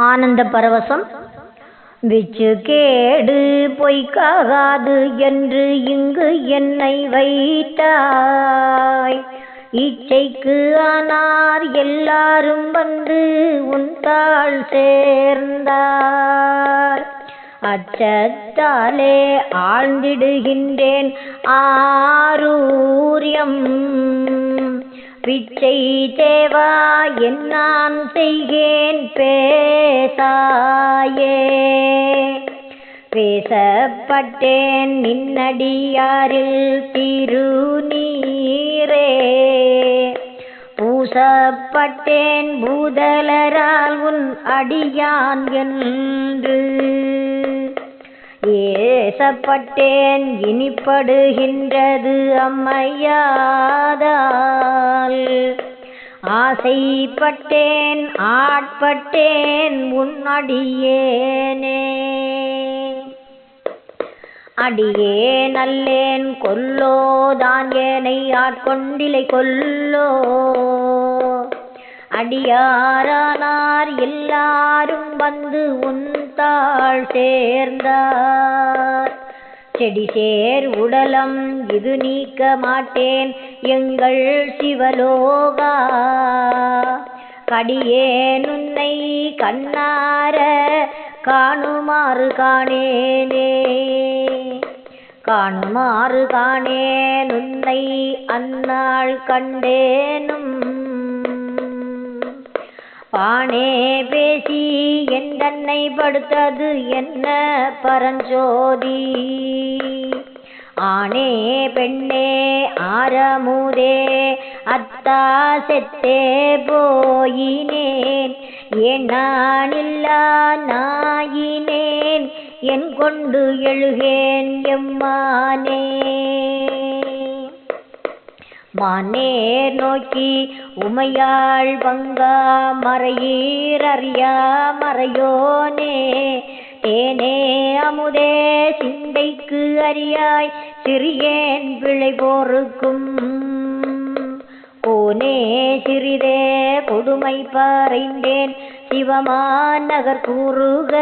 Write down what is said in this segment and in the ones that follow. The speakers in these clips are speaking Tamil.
ஆனந்த பரவசம். விச்சு கேடு பொய்க்காகாது என்று இங்கு என்னை வைத்தாய். இச்சைக்கு ஆனார் எல்லாரும் வந்து உன் தாள் சேர்ந்தார். அச்சத்தாலே ஆழ்ந்திடுகின்றேன் ஆரூரியம். பிச்சை தேவா என்னான் செய்கேன் பேசாயே. பேசப்பட்டேன் நின்னடியாரில் திருநீரே. பூசப்பட்டேன் பூதலரால் உன் அடியான் என்று. ஏசப்பட்டேன் இனிப்படுகின்றது அம்மையாதால். ஆசைப்பட்டேன் ஆட்பட்டேன் உன்னடியேனே அடியே நல்லேன் கொல்லோதான் ஏனை ஆட்கொண்டிலை கொல்லோ. அடியாரானார் எல்லாரும் வந்து உன் தாள் சேர்ந்தார். செடி சேர் உடலம் இது நீக்க மாட்டேன் எங்கள் சிவலோகா. கடியேனுன்னை கண்ணார காணுமாறு காணேனே. காணுமாறு காணேன் உன்னை அந்நாள் கண்டேனும். பானே பேசி என் தன்னை படுத்தது என்ன பரஞ்சோதி? ஆனே பெண்ணே ஆரமுதே அத்தா செத்தே போயினேன். ஏன் நானில்லா நாயினேன்? என் கொண்டு எழுகேன் எம்மானே. மானேர் நோக்கி உமையாள் வங்கா மறையீர் அறியா மறையோனே. தேனே அமுதே சிந்தைக்கு அறியாய் சிறியேன் பிழை போருக்கும். கோனே சிறிதே கொடுமை பாறைந்தேன் சிவமான் நகர் கூறுக.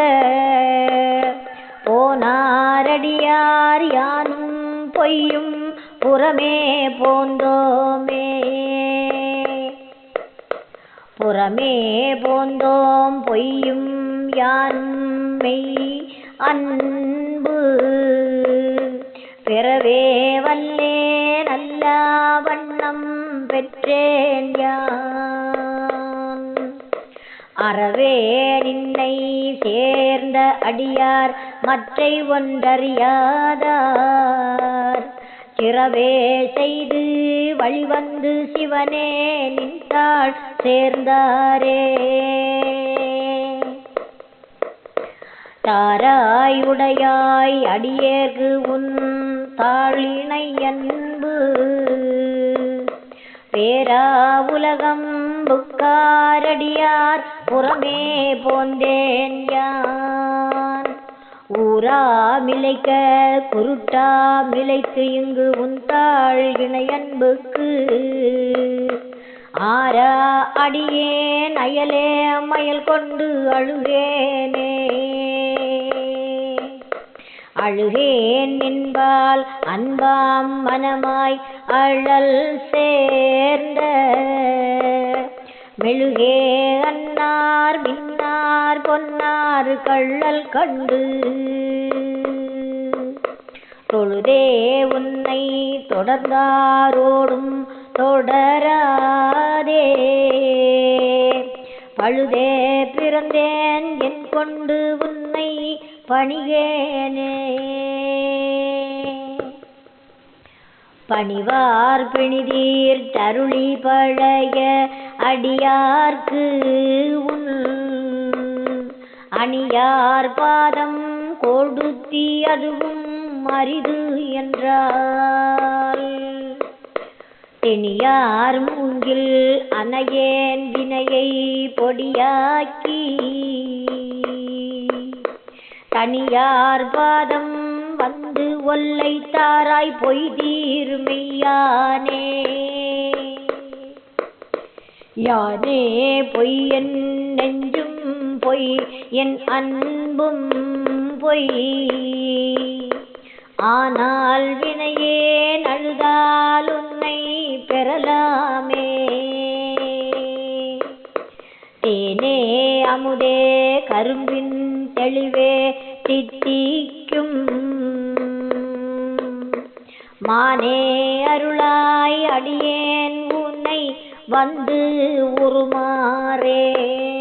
போனாரடியார் யானும் பொய்யும் புறமே போந்தோமே. புறமே போந்தோம் பொய்யும் யாரும் மெய் அன்பு. பெறவே வல்லே நல்ல வண்ணம் பெற்றேன் யான். அறவே நின்னை சேர்ந்த அடியார் மற்றை ஒன்றறியாதார். பிறவே செய்து வழிவந்து சிவனே நின்றாள் சேர்ந்தாரே. தாராயுடையாய் உடையாய் உன் தாழினை அன்பு. பேரா உலகம் புக்காரடியார் புறமே போந்தேன் யார் ஊரா மிளைக்க குருட்டா மிளைத்து இங்கு உந்தாள் இணையன்புக்கு ஆரா அடியேன் அயலே மயல் கொண்டு அழுகேனே. அழுகேன் என்பால் அன்பாம் மனமாய் அழல் சேர்ந்த. மெழுகே அன்னார் மின் பொன்னாறு கள்ளல் கண்டு. தொழுதே உன்னை தொடர்ந்தாரோடும் தொடராதே. பழுதே பிறந்தேன் என் கொண்டு உன்னை பணிகேனே பணிவார் பிணிதீர் தருளி பழைய அடியார்க்கு உன் அணியார் பாதம் கொடுத்தி அதுவும் அரிது என்றால். தெனியார் மூங்கில் அணையேன் வினையை பொடியாக்கி தனியார் பாதம் வந்து ஒல்லை தாராய் பொய்தீர் மெய்யானே. யானே பொய்யன் நெஞ்சும் பொய் என் அன்பும் பொய். ஆனால் வினையே நழுதால் உன்னை பெறலாமே. தேனே அமுதே கரும்பின் தெளிவே தித்திக்கும். மானே அருளாய் அடியேன் உன்னை வந்து உருமாறே.